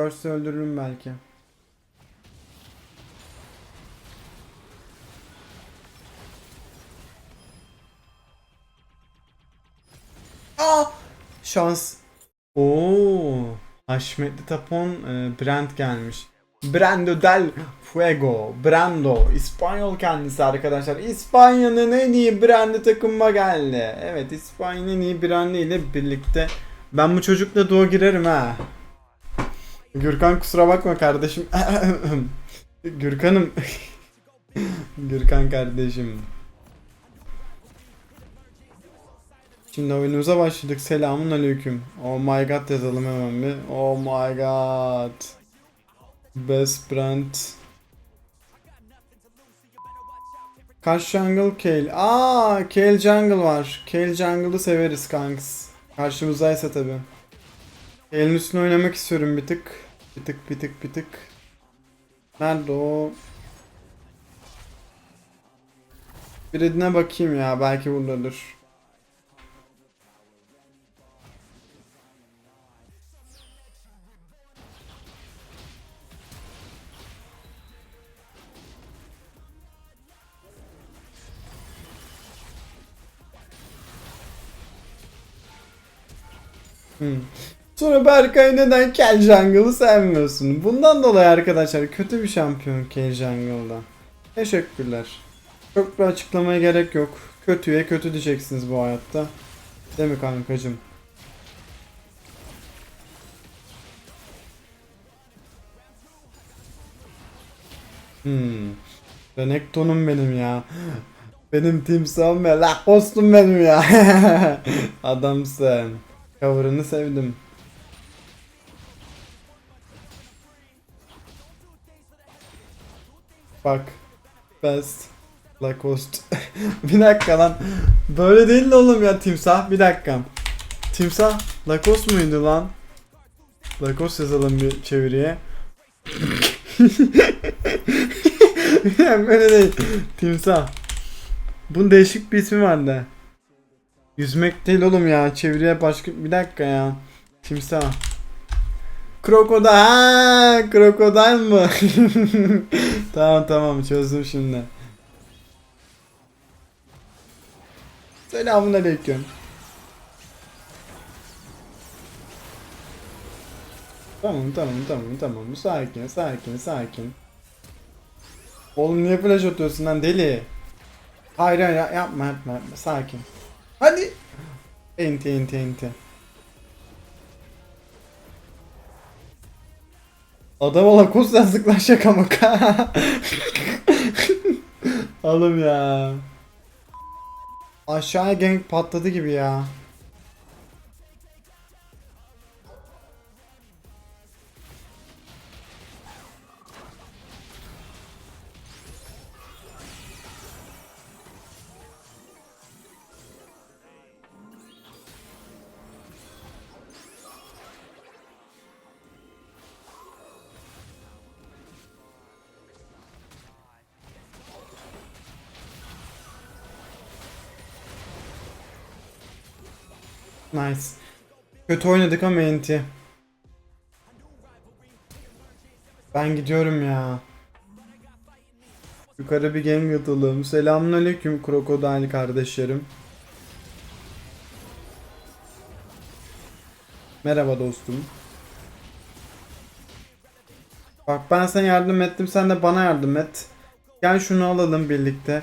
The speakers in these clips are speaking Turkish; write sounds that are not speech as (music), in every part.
Burst'ı öldürürüm belki. Aa! Şans. Oo! Haşmetli Tapon e, Brand gelmiş. Brando del Fuego. Brando. İspanyol kendisi arkadaşlar. İspanya'nın en iyi brandi takımıma geldi. Evet İspanya'nın en iyi brandi ile birlikte. Ben bu çocukla doğu girerim ha. Gürkan kusura bakma kardeşim. (laughs) Gürkan'ım. (laughs) Gürkan kardeşim. Şimdi oyunumuza başladık. Selamun aleyküm. Oh my god yazalım hemen bir. Oh my god. Best brand. Kaç jungle Kale. Aa, Kale jungle var. Kale jungle'ı severiz kanks. Karşımızdaysa tabi. Kale'in üstüne oynamak istiyorum bir tık. Bir tık bir tık bir tık. Nerede o? Bir edine bakayım ya belki buradadır. Hmm. Sonra Berkay neden Kel Jungle'ı sevmiyorsun? Bundan dolayı arkadaşlar kötü bir şampiyon Kel Jungle'da. Teşekkürler. Çok bir açıklamaya gerek yok. Kötüye kötü diyeceksiniz bu hayatta. Değil mi kankacım? Hmm. Renekton'um benim ya. Benim timsahım ve Lacoste'um benim ya. (laughs) Adamsın. Cover'ını sevdim. Bak. Best. Lacoste. (laughs) bir dakika lan. Böyle değil de oğlum ya timsah. Bir dakika. Timsah Lacoste muydu lan? Lacoste yazalım bir çeviriye. (laughs) yani böyle değil. Timsah. Bunun değişik bir ismi vardı. Yüzmek değil oğlum ya. Çeviriye başka... Bir dakika ya. Timsah. Krokodil. Ha, krokodil mı? (laughs) tamam tamam çözdüm şimdi. Selamun aleyküm. Tamam tamam tamam tamam sakin sakin sakin. Oğlum niye flash atıyorsun lan deli? Hayır hayır yapma yapma yapma sakin. Hadi. Enti enti enti. Adam ola kusla sıklaşacak ama. (laughs) Oğlum ya. Aşağıya gank patladı gibi ya. Nice. Kötü oynadık ama enti. Ben gidiyorum ya. Yukarı bir game yatalım. Selamünaleyküm krokodil kardeşlerim. Merhaba dostum. Bak ben sana yardım ettim sen de bana yardım et. Gel şunu alalım birlikte.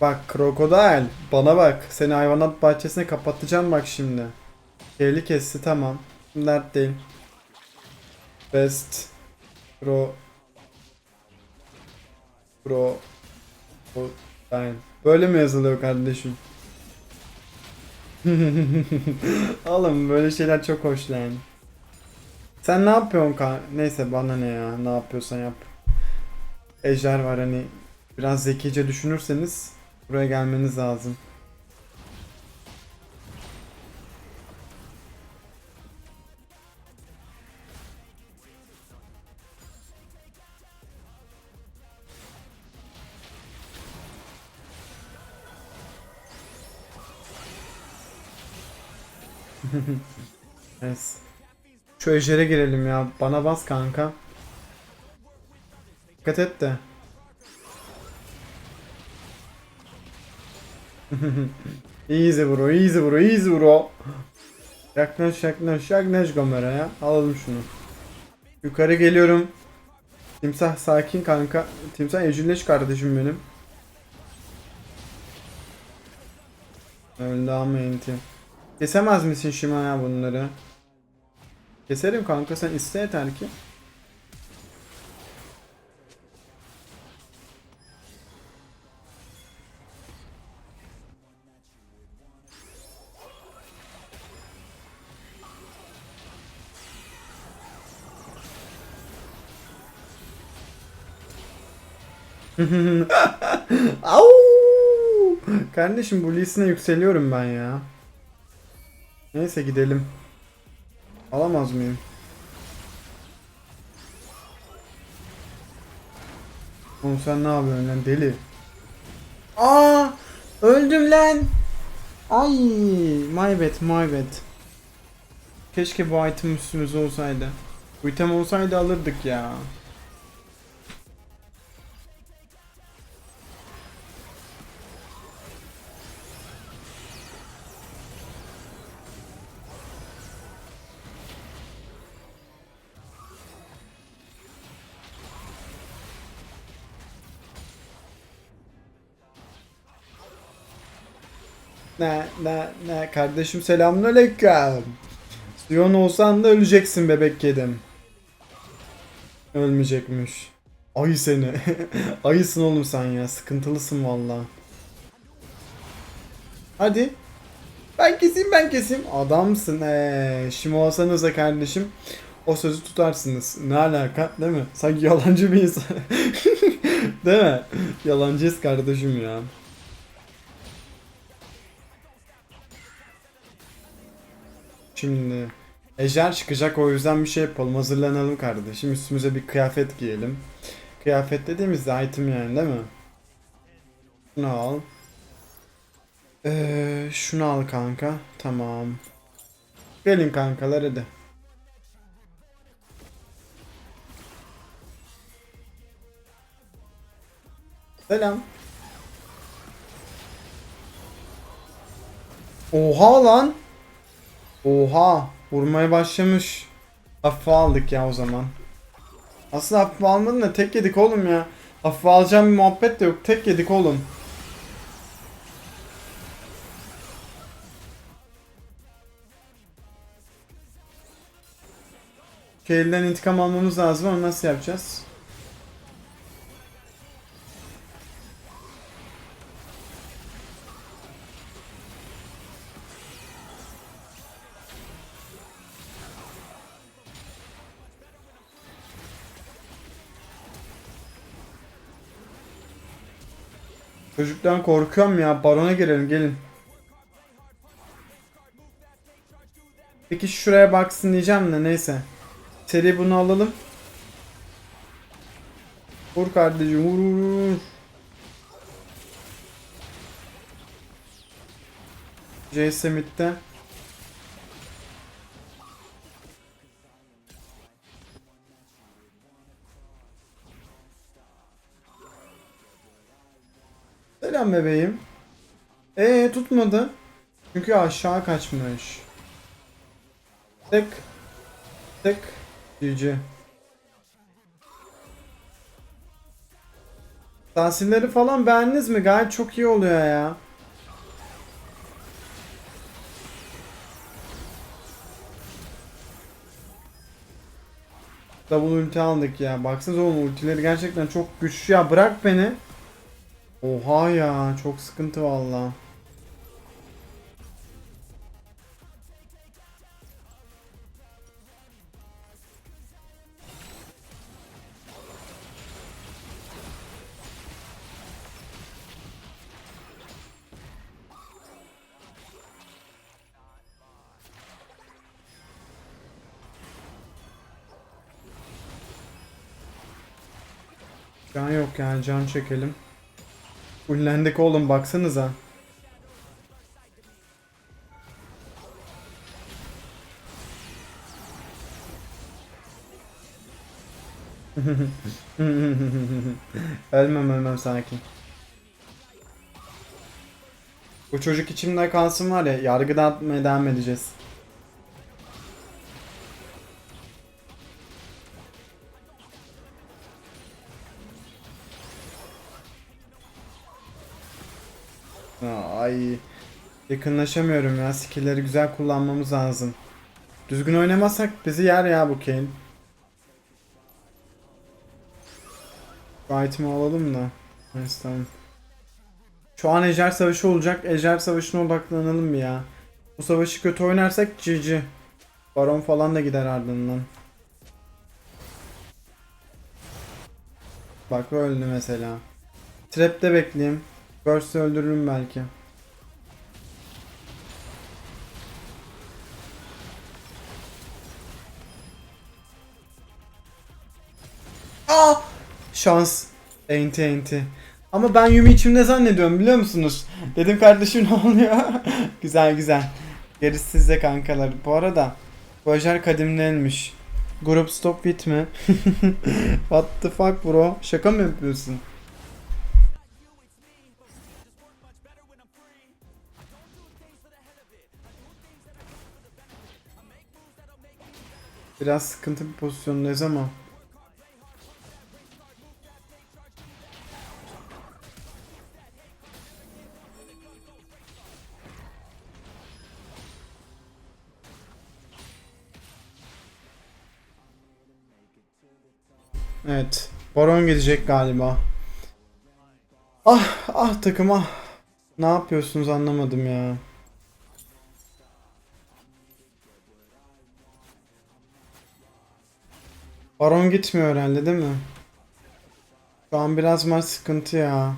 Bak krokodil bana bak seni hayvanat bahçesine kapatacağım bak şimdi. Kevli kesti tamam. Dert değil. Best Pro Pro Pro Aynen. Böyle mi yazılıyor kardeşim? (laughs) Oğlum böyle şeyler çok hoş yani. Sen ne yapıyorsun ka? Neyse bana ne ya. Ne yapıyorsan yap. Ejder var hani biraz zekice düşünürseniz buraya gelmeniz lazım. (laughs) Evet. Şu ejdere girelim ya. Bana bas kanka. Dikkat et de. (laughs) easy bro, easy bro, easy bro. Yaklaş yaklaş yaklaş kameraya. Alalım şunu. Yukarı geliyorum. Timsah sakin kanka. Timsah evcilleş kardeşim benim. Öldü ama enti. Kesemez misin Shima ya bunları? Keserim kanka sen iste yeter ki. (laughs) Au! Kardeşim bu Lee'sine yükseliyorum ben ya. Neyse gidelim. Alamaz mıyım? Oğlum sen ne yapıyorsun lan deli? Aa! Öldüm lan! Ay! My bad, my bad. Keşke bu item üstümüzde olsaydı. Bu item olsaydı alırdık ya. Ne ne ne kardeşim selamünaleyküm. Sion olsan da öleceksin bebek kedim. Ölmeyecekmiş. Ay seni. (laughs) Ayısın oğlum sen ya. Sıkıntılısın valla. Hadi. Ben keseyim ben keseyim. Adamsın eee. Şimdi olsanız da kardeşim o sözü tutarsınız. Ne alaka değil mi? Sanki yalancı bir insan. (laughs) değil mi? Yalancıyız kardeşim ya. Şimdi Ejder çıkacak o yüzden bir şey yapalım. Hazırlanalım kardeşim. Üstümüze bir kıyafet giyelim. Kıyafet dediğimizde item yani değil mi? Şunu al. Ee, şunu al kanka. Tamam. Gelin kankalar hadi. Selam. Oha lan. Oha vurmaya başlamış. Hafife aldık ya o zaman. Aslında hafife almadın da tek yedik oğlum ya. Hafife alacağım bir muhabbet de yok. Tek yedik oğlum. Şu elden intikam almamız lazım ama nasıl yapacağız? Çocuktan korkuyorum ya. Barona girelim gelin. Peki şuraya baksın diyeceğim de neyse. Seri bunu alalım. Vur kardeşim vur vur vur. Jace mid'de. Selam bebeğim. Ee tutmadı. Çünkü aşağı kaçmış. Tık. Tık. GG. Tahsilleri falan beğendiniz mi? Gayet çok iyi oluyor ya. Double ulti aldık ya. Baksanıza oğlum ultileri gerçekten çok güçlü ya. Bırak beni. Oha ya çok sıkıntı valla. Can yok yani can çekelim. Fullendik oğlum baksanıza. (laughs) ölmem ölmem sakin. Bu çocuk içimde kalsın var ya yargıda devam edeceğiz. Yakınlaşamıyorum ya skill'leri güzel kullanmamız lazım. Düzgün oynamazsak bizi yer ya bu Kane. İtem'i alalım da. Neyse tamam. Şu an Ejder Savaşı olacak. Ejder Savaşı'na odaklanalım bir ya. Bu savaşı kötü oynarsak GG. Baron falan da gider ardından. Bak öldü mesela. Trap'te bekleyeyim. Burst'ı öldürürüm belki. Aa! Şans. Enti enti. Ama ben Yumi içimde zannediyorum biliyor musunuz? Dedim kardeşim (laughs) ne oluyor? güzel güzel. Gerisi sizde kankalar. Bu arada Bajar kadimlenmiş. Grup stop bit mi? (laughs) What the fuck bro? Şaka mı yapıyorsun? Biraz sıkıntı bir pozisyondayız ama. Baron gidecek galiba. Ah ah takım ah. Ne yapıyorsunuz anlamadım ya. Baron gitmiyor herhalde değil mi? Şu an biraz maç sıkıntı ya.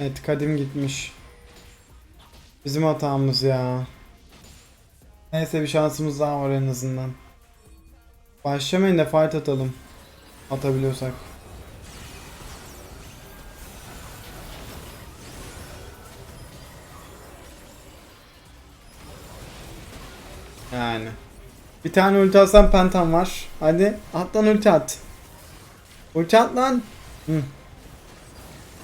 Evet Kadim gitmiş. Bizim hatamız ya. Neyse bir şansımız daha var en azından. Başlamayın da fight atalım. Atabiliyorsak. Yani. Bir tane ulti atsam pentam var. Hadi at lan ulti at. Ulti at lan. Hı.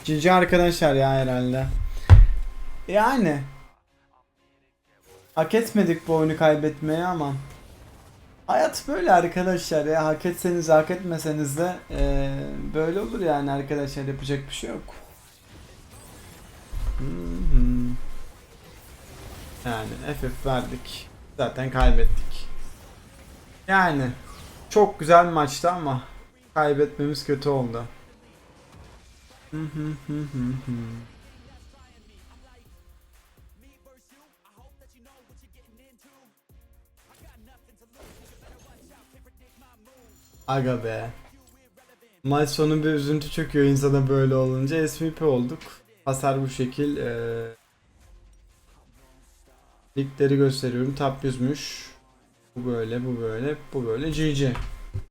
GG arkadaşlar ya herhalde. Yani. Hak etmedik bu oyunu kaybetmeyi ama. Hayat böyle arkadaşlar ya. Hak etseniz hak etmeseniz de eee, böyle olur yani arkadaşlar. Yapacak bir şey yok. Yani FF verdik. Zaten kaybettik. Yani çok güzel maçtı ama kaybetmemiz kötü oldu. Hı hı hı hı hı. Aga be. Maç sonu bir üzüntü çöküyor insana böyle olunca. SVP olduk. Hasar bu şekil. Ee... Ligleri gösteriyorum. Top 100'müş. Bu böyle, bu böyle, bu böyle. GG.